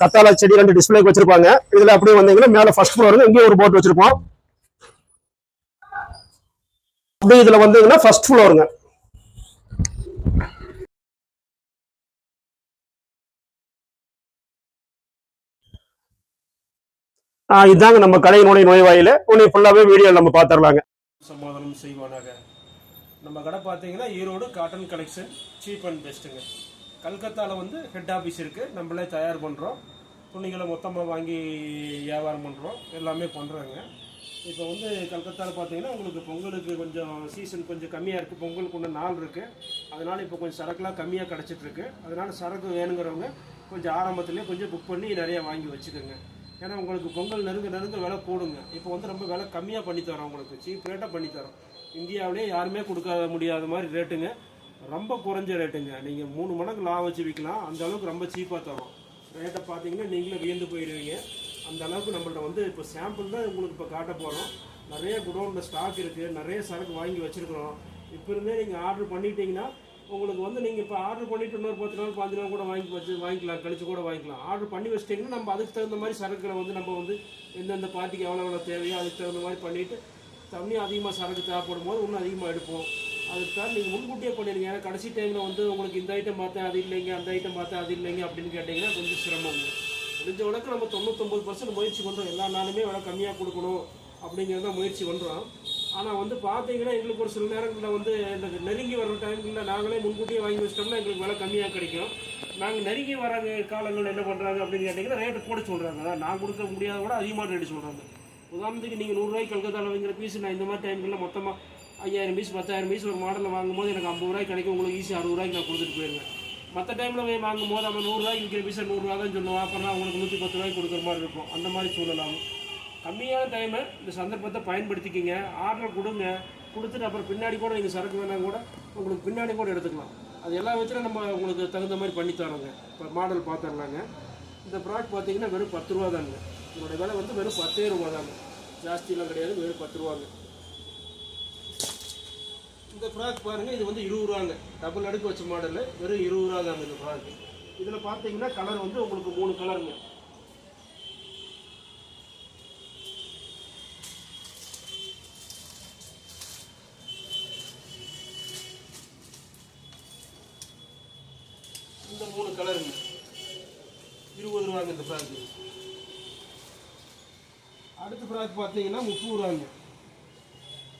கத்தாழை செடி ரெண்டு டிஸ்பிளேக்கு வச்சிருப்பாங்க. இதுல அப்படியே வந்தீங்கன்னா மேல ஃபர்ஸ்ட் ஃப்ளோர் இங்கே ஒரு போட் வச்சிருப்போம். அப்படியே இதுல வந்தீங்கன்னா ஃபர்ஸ்ட் ஃப்ளோருங்க ஆஹ் இதாங்க நம்ம கடையினுடைய நுழைவாயில. உன்னை ஃபுல்லாவே வீடியோ நம்ம பார்த்துடலாங்க சமாதானம் செய்வானாக. நம்ம கடை பார்த்தீங்கன்னா Erode cotton collection cheap and பெஸ்ட்டுங்க கல்கத்தாவில் வந்து ஹெட் ஆஃபீஸ் இருக்குது நம்மளே தயார் பண்ணுறோம் துணிகளை மொத்தமாக வாங்கி வியாபாரம் பண்ணுறோம் எல்லாமே பண்ணுறோங்க இப்போ வந்து கல்கத்தாவில் பார்த்தீங்கன்னா உங்களுக்கு பொங்கலுக்கு கொஞ்சம் சீசன் கொஞ்சம் கம்மியாக இருக்குது பொங்கலுக்கு ஒன்று நாள் இருக்குது அதனால் இப்போ கொஞ்சம் சரக்குலாம் கம்மியாக கிடச்சிட்ருக்கு அதனால் சரக்கு வேணுங்கிறவங்க கொஞ்சம் ஆரம்பத்துலேயே கொஞ்சம் புக் பண்ணி நிறையா வாங்கி வச்சுக்கோங்க. ஏன்னா உங்களுக்கு பொங்கல் நெருங்க நெருங்க விலை போடுங்க இப்போ வந்து ரொம்ப விலை கம்மியாக பண்ணித்தரோம் உங்களுக்கு. சீப் ரேட்டாக பண்ணித்தரோம். இந்தியாவிலே யாருமே கொடுக்க முடியாத மாதிரி ரேட்டுங்க ரொம்ப குறைஞ்ச ரேட்டுங்க. நீங்கள் மூணு மடங்கு லாபம் வச்சு விற்கலாம் அந்த அளவுக்கு ரொம்ப சீப்பாக தரும். ரேட்டை பார்த்தீங்கன்னா நீங்களே வியந்து போயிடுவீங்க அந்த அளவுக்கு நம்மள்ட்ட வந்து இப்போ சாம்பிள் தான் உங்களுக்கு இப்போ காட்ட போகிறோம் நிறைய குடோனில் ஸ்டாக் இருக்குது நிறைய சரக்கு வாங்கி வச்சுருக்குறோம். இப்போ இருந்தே நீங்கள் ஆர்டர் பண்ணிட்டீங்கன்னா உங்களுக்கு வந்து நீங்கள் இப்போ ஆர்டர் பண்ணிட்டு இன்னொரு பத்து நாள் பாஞ்சு நாள் கூட வாங்கி வச்சு வாங்கிக்கலாம். கழிச்சு கூட வாங்கிக்கலாம். ஆர்டர் பண்ணி வச்சிட்டிங்கன்னா நம்ம அதுக்கு தகுந்த மாதிரி சரக்குகளை வந்து நம்ம வந்து எந்தெந்த பார்ட்டிக்கு எவ்வளோ எவ்வளோ தேவையோ அதுக்கு தகுந்த மாதிரி பண்ணிவிட்டு தண்ணி அதிகமாக சரக்கு தேவைப்படும் போது இன்னும் அதிகமாக எடுப்போம். அதுக்காக நீங்கள் முன்கூட்டியே பண்ணிடுங்க. ஏன்னா கடைசி டைமில் வந்து உங்களுக்கு இந்த ஐட்டம் பார்த்தேன் அது இல்லைங்க அந்த ஐட்டம் பார்த்தேன் அது இல்லைங்க அப்படின்னு கேட்டிங்கன்னா கொஞ்சம் சிரமங்க முடிஞ்ச உனக்கு நம்ம தொண்ணூத்தொம்பது பர்சன்ட் முயற்சி பண்ணுறோம் எல்லா நாளுமே விலை கம்மியாக கொடுக்கணும் அப்படிங்கிறத முயற்சி பண்ணுறோம் ஆனால் வந்து பார்த்தீங்கன்னா எங்களுக்கு ஒரு சில நேரங்களில் வந்து இந்த நெருங்கி வர டைம்களில் நாங்களே முன்கூட்டியே வாங்கி வச்சிட்டோம்னா எங்களுக்கு விலை கம்மியாக கிடைக்கும். நாங்கள் நெருங்கி வர காலங்கள் என்ன பண்ணுறாங்க அப்படின்னு கேட்டிங்கன்னா ரேட்டு போட சொல்கிறாங்க அதான் நான் கொடுக்க முடியாத விட அதிகமாக ரேட்டு சொல்கிறாங்க உதாரணத்துக்கு நீங்கள் நூறுரூவாய்க்கு கல்கத்தாவில் வாங்குற பீஸ் நான் இந்த மாதிரி டைம்களில் மொத்தமாக ஐயாயிரம் பீஸ் பத்தாயிரம் பீஸ் ஒரு மாடலில் வாங்கும்போது எனக்கு ஐம்பது ரூபாய்க்கு கிடைக்கும். உங்களுக்கு ஈஸி அறுபது ரூபாய்க்கு நான் கொடுத்துட்டு போயிருவேன் மற்ற டைமில் போய் வாங்கும்போது நம்ம நூறுரூவாய்க்கு விற்கிற பீஸை நூறுரூவா தான் சொல்லுவோம் அப்புறம் உங்களுக்கு நூற்றி பத்து ரூபாய்க்கு கொடுக்குற மாதிரி இருக்கும். அந்த மாதிரி சூழலாம் கம்மியான டைமை இந்த சந்தர்ப்பத்தை பயன்படுத்திக்கிங்க. ஆர்டர் கொடுங்க. கொடுத்துட்டு அப்புறம் பின்னாடி கூட நீங்கள் சரக்கு வேணாம் கூட உங்களுக்கு பின்னாடி கூட எடுத்துக்கலாம். அது எல்லா விதத்திலும் நம்ம உங்களுக்கு தகுந்த மாதிரி பண்ணி தரோங்க. இப்போ மாடல் பார்த்துடலாங்க இந்த ப்ராடக்ட் பார்த்தீங்கன்னா வெறும் பத்து ரூபா தாங்க. இதோட விலை வந்து வெறும் பத்தே ரூபா தாங்க. ஜாஸ்தியெல்லாம் கிடையாது. வெறும் பத்து ரூபாங்க இந்த ஃப்ராக் பாருங்கள் இது வந்து இருபது ரூபாங்க. டபுள் அடுக்கு வச்ச மாடலு வெறும் இருபது ரூபா தாங்க இந்த ஃப்ராக் இதில் பார்த்தீங்கன்னா கலர் வந்து உங்களுக்கு மூணு கலருங்க இந்த மூணு கலருங்க இருபது ரூபாங்க இந்த ஃப்ராக் அடுத்த ஃப்ராக் பார்த்தீங்கன்னா முப்பது ரூபாங்க.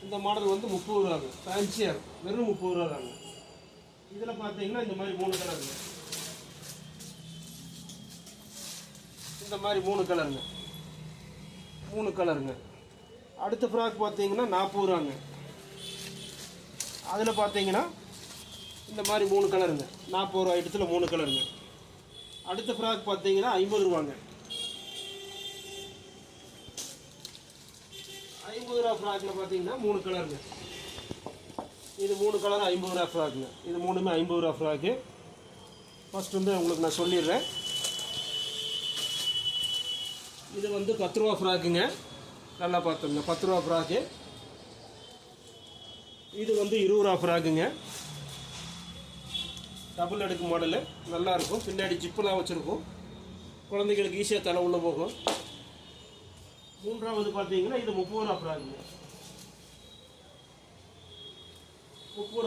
இந்த மாடல் வந்து முப்பது ரூபாங்க. ஃபேன்சியர் வெறும் முப்பது ரூபா தாங்க. இதில் பார்த்தீங்கன்னா இந்த மாதிரி மூணு கலருங்க இந்த மாதிரி மூணு கலருங்க மூணு கலருங்க அடுத்த ஃப்ராக் பார்த்தீங்கன்னா நாற்பது ரூபாங்க. அதில் பார்த்தீங்கன்னா இந்த மாதிரி மூணு கலருங்க நாற்பது ரூபா இடத்துல மூணு கலருங்க அடுத்த ஃப்ராக் பார்த்தீங்கன்னா ஐம்பது ரூபாங்க. ஐம்பது ரூபா ஃப்ராக்கில் பார்த்தீங்கன்னா மூணு கலருங்க. இது மூணு கலர் ஐம்பது ரூபா ஃப்ராக்குங்க இது மூணுமே ஐம்பது ரூபா ஃப்ராக்கு ஃபஸ்ட் வந்து உங்களுக்கு நான் சொல்லிடுறேன். இது வந்து பத்து ரூபா ஃப்ராக்குங்க. நல்லா பார்த்துங்க பத்து ரூபா ஃப்ராக்கு. இது வந்து இருபது ரூபா ஃப்ராக்குங்க. டபுள் அடுக்கு மாடலு நல்லாயிருக்கும் பின்னாடி ஜிப்புலாம் வச்சுருக்கும். குழந்தைங்களுக்கு ஈஸியாக தலை உள்ளே போகும். மூன்றாவது பார்த்தீங்கன்னா இது முப்பது ரூபா ஃப்ராக்குங்க முப்பது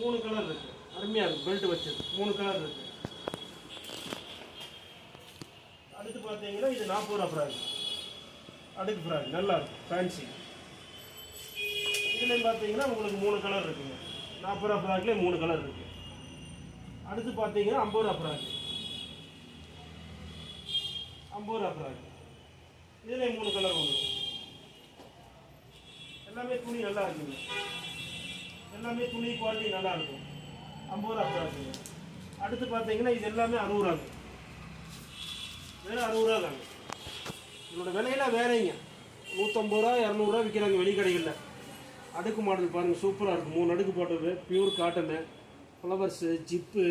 மூணு கலர் இருக்கு. அருமையாக இருக்கும் பெல்ட் வச்சது. மூணு கலர் இருக்கு. அடுத்து பார்த்தீங்கன்னா இது நாற்பது ரூபா ஃப்ராக் அடுக்கு ஃப்ராக் நல்லா இருக்கும் ஃபேன்சி இதுலேயும் பார்த்தீங்கன்னா உங்களுக்கு மூணு கலர் இருக்குங்க. நாற்பது ரூபா ஃப்ராக்லேயே மூணு கலர் இருக்கு. அடுத்து பார்த்தீங்கன்னா ஐம்பது ரூபா ஃப்ராக் ஐம்பது ரூபா ஃப்ராக் இதுலேயும் மூணு கலர் வந்துடும் எல்லாமே துணி நல்லா இருக்குங்க. எல்லாமே துணி குவாலிட்டி நல்லா இருக்கும். ஐம்பது ரூபா இருக்குங்க அடுத்து பார்த்தீங்கன்னா இது எல்லாமே அறுபது ரூபாங்க. வெறும் அறுபது ரூபா தாங்க. இதோட விலையெல்லாம் வேறேங்க. நூற்றம்பது ரூபா இரநூறுவா விற்கிறாங்க வெளிக்கடைகளில் அடுக்கு மாடல் பாருங்கள் சூப்பராக இருக்கும் மூணு அடுக்கு போட்டது. பியூர் காட்டனு ஃப்ளவர்ஸு ஜிப்பு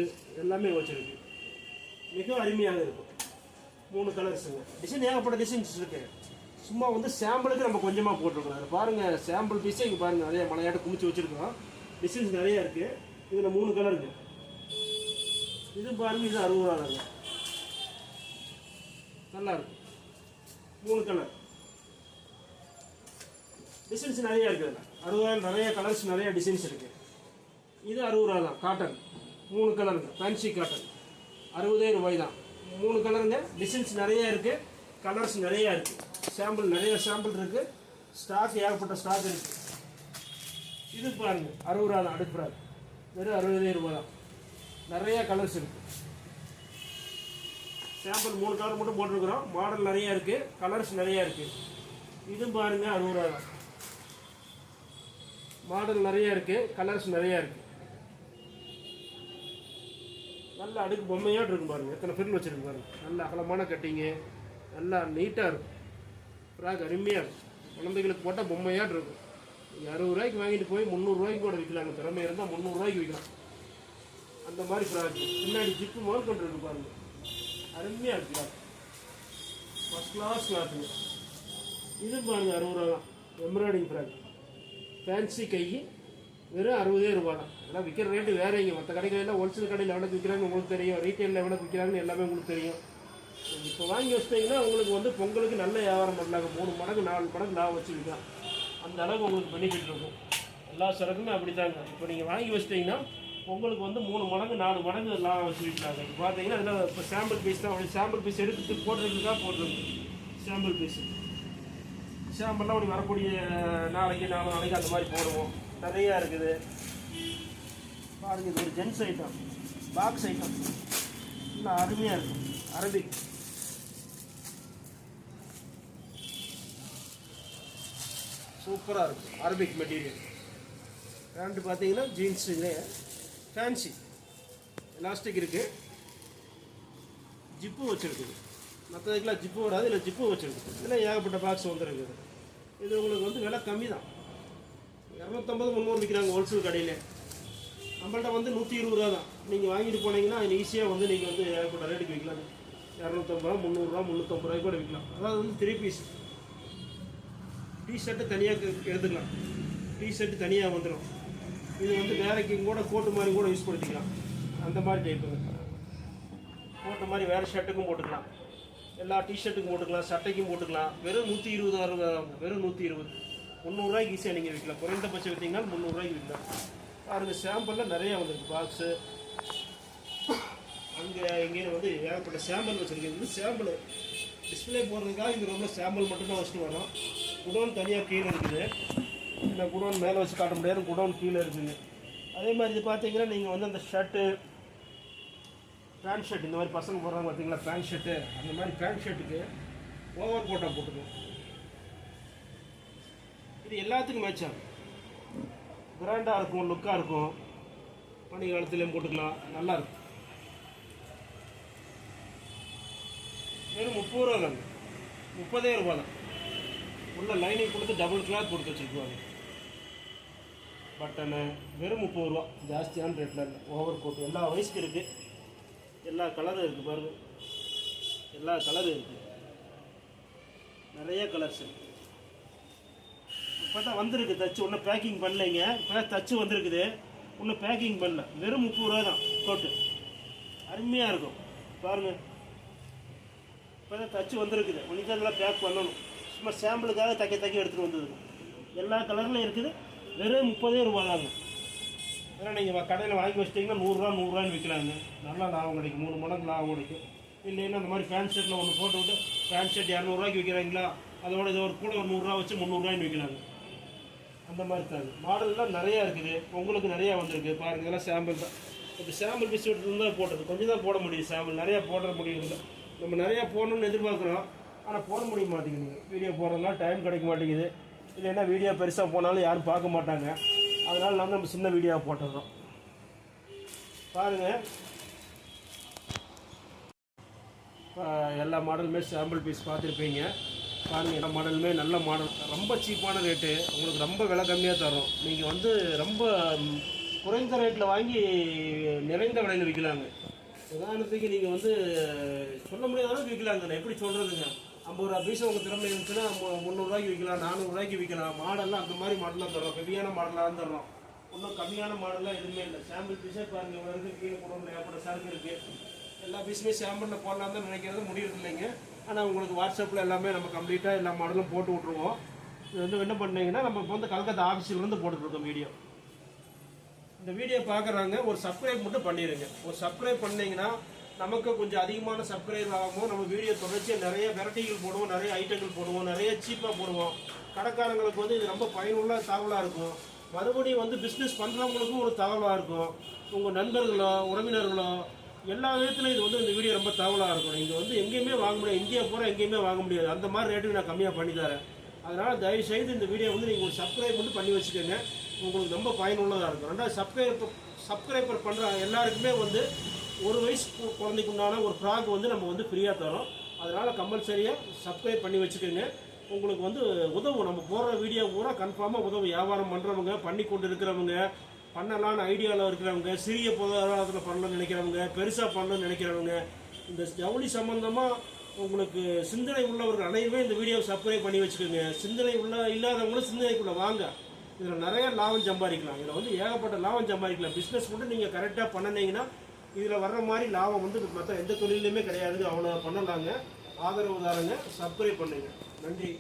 எல்லாமே வச்சுருக்கு. மிக அருமையாக இருக்கும். மூணு கலர்ஸுங்க டிசைன் ஏகப்பட்ட டிசைன்ஸ் இருக்குது சும்மா வந்து சாம்பிளுக்கு நம்ம கொஞ்சமாக போட்டிருக்கோம். பாருங்கள் சாம்பிள் பீஸே இங்கே பாருங்கள் நிறைய மலையாட்ட குமிச்சு வச்சுருக்கோம். டிசைன்ஸ் நிறைய இருக்குது இதில் மூணு கலர் இது பாருங்கள் இது அறுபது ரூபா தாங்க நல்லா இருக்கும் மூணு கலர் டிசைன்ஸ் நிறைய இருக்குது அதில் அறுபதாயிரம் நிறைய கலர்ஸ் நிறைய டிசைன்ஸ் இருக்குது இது அறுபது ரூபா தான் காட்டன் மூணு கலருங்க ஃபேன்சி காட்டன் அறுபதே ரூபாய் தான் மூணு கலருங்க. டிசைன்ஸ் நிறையா இருக்குது கலர்ஸ் நிறையா இருக்குது சாம்பிள் நிறைய சாம்பிள் இருக்குது ஸ்டாக் ஏகப்பட்ட ஸ்டாக் இருக்குது இது பாருங்கள் அறுபது ரூபா தான் அடுப்புறாரு வெறும் அறுபதே ரூபா தான் நிறையா கலர்ஸ் இருக்குது சாம்பிள் மூணு கலர் மட்டும் போட்டிருக்கிறோம். மாடல் நிறையா இருக்குது கலர்ஸ் நிறையா இருக்குது இதுவும் பாருங்கள் அறுபது ரூபா தான் மாடல் நிறையா இருக்குது கலர்ஸ் நிறையா இருக்குது நல்ல அடுக்கு பொம்மையாட்டு இருக்கும் பாருங்கள் எத்தனை ஃபில் வச்சுருக்கு பாருங்கள் நல்ல அகலமான கட்டிங்கு நல்லா நீட்டாக இருக்கும். ஃப்ராக் அருமையாக இருக்கும். குழந்தைகளுக்கு போட்டால் பொம்மையாட்டு இருக்கும். நீங்கள் அறுபது ரூபாய்க்கு வாங்கிட்டு போய் முந்நூறுரூவாய்க்கு கூட விற்கலாங்க. திறமை இருந்தால் முந்நூறுரூவாய்க்கு விற்கலாம். அந்த மாதிரி ஃப்ராக் பின்னாடி ஜிப்பு முதல் கொண்டு இருக்கு பாருங்க. அருமையாக இருக்கு ஃபஸ்ட் கிளாஸ் கிளாத்துங்க இது பாருங்க அறுபது ரூபா தான். எம்ப்ராய்டிங் ஃப்ராக் ஃபேன்சி கை வெறும் அறுபதே ரூபா தான் எல்லாம் விற்கிற ரேட்டு வேற இங்கே. மற்ற கடைகளில் ஹோல்சேல் கடையில் எவ்வளோ விற்கிறாங்க உங்களுக்கு தெரியும். ரீட்டைலில் எவ்வளோ விற்கிறாங்கன்னு எல்லாமே உங்களுக்கு தெரியும். இப்போ வாங்கி வச்சிட்டிங்கன்னா உங்களுக்கு வந்து பொங்கலுக்கு நல்ல வியாபாரம் பண்ணலாங்க மூணு மடங்கு நாலு மடங்கு லாபம் வச்சுருக்கலாம் அந்த அளவுக்கு உங்களுக்கு பெனிஃபிட் இருக்கும். எல்லா சரக்குமே அப்படி தாங்க இப்போ நீங்கள் வாங்கி வச்சிட்டிங்கன்னா பொங்கலுக்கு வந்து மூணு மடங்கு நாலு மடங்கு லாபம் வச்சுருக்காங்க இப்போ பார்த்தீங்கன்னா அதில் இப்போ சாம்பிள் பீஸ் தான். சாம்பிள் பீஸ் எடுத்து போட்டுருக்குதா போட்டுருக்கு சாம்பிள் பீஸ் சாம்பிள்லாம் அப்படி வரக்கூடிய நாளைக்கு நாலு நாளைக்கு அந்த மாதிரி போடுவோம். நிறையா இருக்குது. பாருங்க இது ஒரு ஜென்ஸ் ஐட்டம் பாக்ஸ் ஐட்டம் நல்லா அருமையாக இருக்கும். அரபிக். சூப்பராக இருக்கும். அரபிக் மெட்டீரியல் பேண்ட்டு பார்த்தீங்கன்னா ஜீன்ஸுங்களே ஃபேன்சி எலாஸ்டிக் இருக்குது ஜிப்பு வச்சுருக்குது. மற்றதுக்கெல்லாம் ஜிப்பு வராது. இல்லை ஜிப்பு வச்சுருக்குது. இதில் ஏகப்பட்ட பாக்ஸ் வந்துருக்குது. இது உங்களுக்கு வந்து விலை கம்மி தான் இரநூத்தம்பது முந்நூறு விற்கிறாங்க ஹோல்சேல் கடையில். நம்மள்ட்ட வந்து நூற்றி இருபது ரூபா தான். நீங்கள் வாங்கிட்டு போனீங்கன்னா ஈஸியாக வந்து நீங்கள் வந்து ஏற்பட்ட ரேட்டுக்கு விற்கலாம் இரநூத்தம்பது ரூபா முந்நூறுரூவா முந்நூற்றம்பது ரூபாய்க்கு கூட விற்கலாம் அதாவது வந்து த்ரீ பீஸ் டிஷர்ட்டு தனியாக எடுத்துக்கலாம். டிஷர்ட்டு தனியாக வந்துடும் இது வந்து வேலைக்கு கூட கோட்டு மாதிரி கூட யூஸ் பண்ணிக்கலாம். அந்த மாதிரி டைப்புங்க கோட்டு மாதிரி வேறு ஷர்ட்டுக்கும் போட்டுக்கலாம். எல்லா டிஷர்ட்டுக்கும் போட்டுக்கலாம் சட்டைக்கும் போட்டுக்கலாம். வெறும் நூற்றி இருபது ரூபா வெறும் நூற்றி இருபது முந்நூறுரூவாய்க்கு ஈஸியாக நீங்கள் விற்கலாம் குறைந்தபட்சம் விற்றீங்கன்னா முந்நூறுரூவாய்க்கு விற்கலாம் பாருங்கள் சாம்பிளில் நிறையா வந்திருக்கு. பாக்ஸு அங்கே இங்கேயும் வந்து ஏகப்பட்ட சாம்பிள் வச்சுருக்கேன் வந்து சாம்பிள் டிஸ்பிளே போடுறதுக்காக இந்த ரொம்ப சாம்பிள் மட்டும்தான் வச்சுட்டு வரோம். குடோன் தனியாக கீழே இருக்குது. இந்த குடோன் மேலே வச்சு காட்ட முடியாது. குடோன் கீழே இருக்குது. அதே மாதிரி இது பார்த்தீங்கன்னா நீங்கள் வந்து அந்த ஷர்ட்டு பேண்ட் ஷர்ட் இந்த மாதிரி பசங்க போடுறாங்க பார்த்தீங்களா பேண்ட் ஷர்ட்டு அந்த மாதிரி பேண்ட் ஷர்ட்டுக்கு ஓவர் கோட்டாக போட்டுக்கணும். இது எல்லாத்துக்கும் மேட்ச் ஆகும் கிராண்டாக இருக்கும் லுக்காக இருக்கும். பனி காலத்துலேயும் போட்டுக்கலாம். நல்லா இருக்கும். வெறும் முப்பது ரூபா தாங்க முப்பதே ரூபா தான். உள்ள லைனிங் கொடுத்து டபுள் கிளாத் கொடுத்து வச்சுருக்குவாங்க. பட்டனு வெறும் முப்பது ரூபா. ஜாஸ்தியான ரேட்டில் இல்லை ஓவர் கோட் எல்லா வயசுக்கு இருக்குது எல்லா கலரும் இருக்குது பாருங்கள் எல்லா கலரும் இருக்குது நிறைய கலர்ஸ் இருக்குது இப்போ தான் வந்திருக்கு தச்சு. ஒன்றும் பேக்கிங் பண்ணலைங்க. இப்போ தான் தச்சு வந்திருக்குது. ஒன்றும் பேக்கிங் பண்ணல. வெறும் முப்பது ரூபா தான் கோட்டு அருமையாக இருக்கும். பாருங்கள் இப்போ தான் தச்சு வந்திருக்குது. உனக்கு நல்லா பேக் பண்ணணும். சும்மா சாம்பிளுக்காக தைக்க தைக்க எடுத்துகிட்டு வந்தது. எல்லா கலர்லையும் இருக்குது. வெறும் முப்பதே ரூபா தாங்க. ஏன்னா நீங்கள் கடையில் வாங்கி வச்சிட்டிங்கன்னா நூறுரூவா நூறுரூவான்னு விற்கலாங்க. நல்லா லாபம் கிடைக்கும். மூணு மடங்கு லாபம் கிடைக்கும். இல்லைன்னா இந்த மாதிரி பேண்ட் ஷர்ட்டில் ஒன்று போட்டு விட்டு பேண்ட் ஷர்ட் இரநூறுவாய்க்கு விற்கிறாங்களா? அதோட இது ஒரு கூட ஒரு நூறுரூவா வச்சு முந்நூறுரூவாய்னு விற்கிறாங்க அந்த மாதிரி தாங்க மாடல்லாம் நிறையா இருக்குது. உங்களுக்கு நிறையா வந்திருக்கு. பாருங்கள் இதெல்லாம் சாம்பிள் தான். இப்போ சாம்பிள் பீஸ் தான் போட்டது. கொஞ்சம் தான் போட முடியும் சாம்பிள் நிறையா போட முடியும் நம்ம நிறையா போடணும்னு எதிர்பார்க்குறோம். ஆனால் போட முடிய மாட்டேங்குது. வீடியோ போடுறதுலாம் டைம் கிடைக்க மாட்டேங்குது. இல்லைன்னா வீடியோ பெருசாக போனாலும் யாரும் பார்க்க மாட்டாங்க. அதனால் நான் நம்ம சின்ன வீடியோவை போட்டுடுறோம் பாருங்கள் இப்போ எல்லா மாடலுமே சாம்பிள் பீஸ் பார்த்துருப்பீங்க. பாருங்கள் எல்லா மாடலுமே நல்ல மாடல். ரொம்ப சீப்பான ரேட்டு உங்களுக்கு ரொம்ப விலை கம்மியாக தரும் நீங்கள் வந்து ரொம்ப குறைந்த ரேட்டில் வாங்கி நிறைந்த விலையில் விற்கலாங்க உதாரணத்துக்கு நீங்கள் வந்து சொல்ல முடியாத விற்கலாங்க நான் எப்படி சொல்கிறதுங்க ஐம்பது ரூபா பீஸ் உங்கள் திறமை இருந்துச்சுன்னா முந்நூறுரூவாய்க்கு விற்கலாம் நானூறுரூவாய்க்கு விற்கலாம் மாடல்லாம் அந்த மாதிரி மாடலாக தர்றோம். ஹெவியான மாடலாக தான் தரோம் ஒன்றும் கம்மியான மாடல்லாம் எதுவுமே இல்லை. சாம்பிள் பீஸே பாருங்க இவ்வளோ இருக்குது கீழே கூட ஏற்பட சரக்கு இருக்குது எல்லா பீஸுமே சாம்பிளில் போடலாம் தான் நினைக்கிறது முடியறது இல்லைங்க ஆனால் உங்களுக்கு வாட்ஸ்அப்பில் எல்லாமே நம்ம கம்ப்ளீட்டாக எல்லா மாடலும் போட்டு விட்ருவோம் இது வந்து என்ன பண்ணிங்கன்னா நம்ம இப்போ வந்து கல்கத்தா ஆஃபீஸிலேருந்து போட்டுட்ருக்கோம் வீடியோ இந்த வீடியோ பார்க்குறாங்க. ஒரு சப்ஸ்கிரைப் மட்டும் பண்ணிடுங்க ஒரு சப்ஸ்கிரைப் பண்ணிங்கன்னா நமக்கு கொஞ்சம் அதிகமான சப்ஸ்கிரைப் ஆகும் நம்ம வீடியோ தொடர்ச்சியாக நிறைய வெரைட்டிகள் போடுவோம் நிறைய ஐட்டங்கள் போடுவோம் நிறைய சீப்பாக போடுவோம். கடைக்காரங்களுக்கு வந்து இது ரொம்ப பயனுள்ள தகவலாக இருக்கும். மறுபடியும் வந்து பிஸ்னஸ் பண்ணுறவங்களுக்கும் ஒரு தகவலாக இருக்கும். உங்கள் நண்பர்களோ உறவினர்களோ எல்லா விதத்துலையும் இது வந்து இந்த வீடியோ ரொம்ப தகவலாக இருக்கும் நீங்கள் வந்து எங்கேயுமே வாங்க முடியாது. இந்தியா பூரா எங்கேயுமே வாங்க முடியாது. அந்த மாதிரி ரேட்டுக்கு நான் கம்மியாக பண்ணி தரேன். அதனால் தயவு செய்து இந்த வீடியோ வந்து நீங்கள் ஒரு சப்ஸ்கிரைப் மட்டும் பண்ணி வச்சுக்கோங்க. உங்களுக்கு ரொம்ப பயனுள்ளதாக இருக்கும். ரெண்டாவது சப்ஸ்கிரைப் சப்ஸ்கிரைபர் பண்ணுற எல்லாருக்குமே வந்து ஒரு வயசு குழந்தைக்கு உண்டான ஒரு ஃப்ராக் வந்து நம்ம வந்து ஃப்ரீயாக தரோம். அதனால் கம்பல்சரியாக சப்ஸ்கிரைப் பண்ணி வச்சுக்கோங்க. உங்களுக்கு வந்து உதவும். நம்ம போடுற வீடியோ பூரா கன்ஃபார்மாக உதவும். வியாபாரம் பண்ணுறவங்க பண்ணி கொண்டு இருக்கிறவங்க பண்ணலான்னு ஐடியாவில் இருக்கிறவங்க சிறிய பொருளாதாரத்தில் பண்ணணும்னு நினைக்கிறவங்க பெருசாக பண்ணணும்னு நினைக்கிறவங்க இந்த ஜவுளி சம்மந்தமாக உங்களுக்கு சிந்தனை உள்ளவர்கள் அனைவருமே இந்த வீடியோவை சப்ஸ்கிரைப் பண்ணி வச்சுக்கோங்க. சிந்தனை உள்ள இல்லாதவங்களும் சிந்தனைக்குள்ளே வாங்க. இதில் நிறைய லாபம் சம்பாதிக்கலாம். இதில் வந்து ஏகப்பட்ட லாபம் சம்பாதிக்கலாம். பிஸ்னஸ் மட்டும் நீங்கள் கரெக்டாக பண்ணினீங்கன்னா இதில் வர்ற மாதிரி லாபம் வந்து மற்ற எந்த தொழிலையுமே கிடையாது. அவ்வளோ பண்ணலாங்க. ஆதரவு தாருங்க. சப்ஸ்கிரைப் பண்ணுங்க. நன்றி.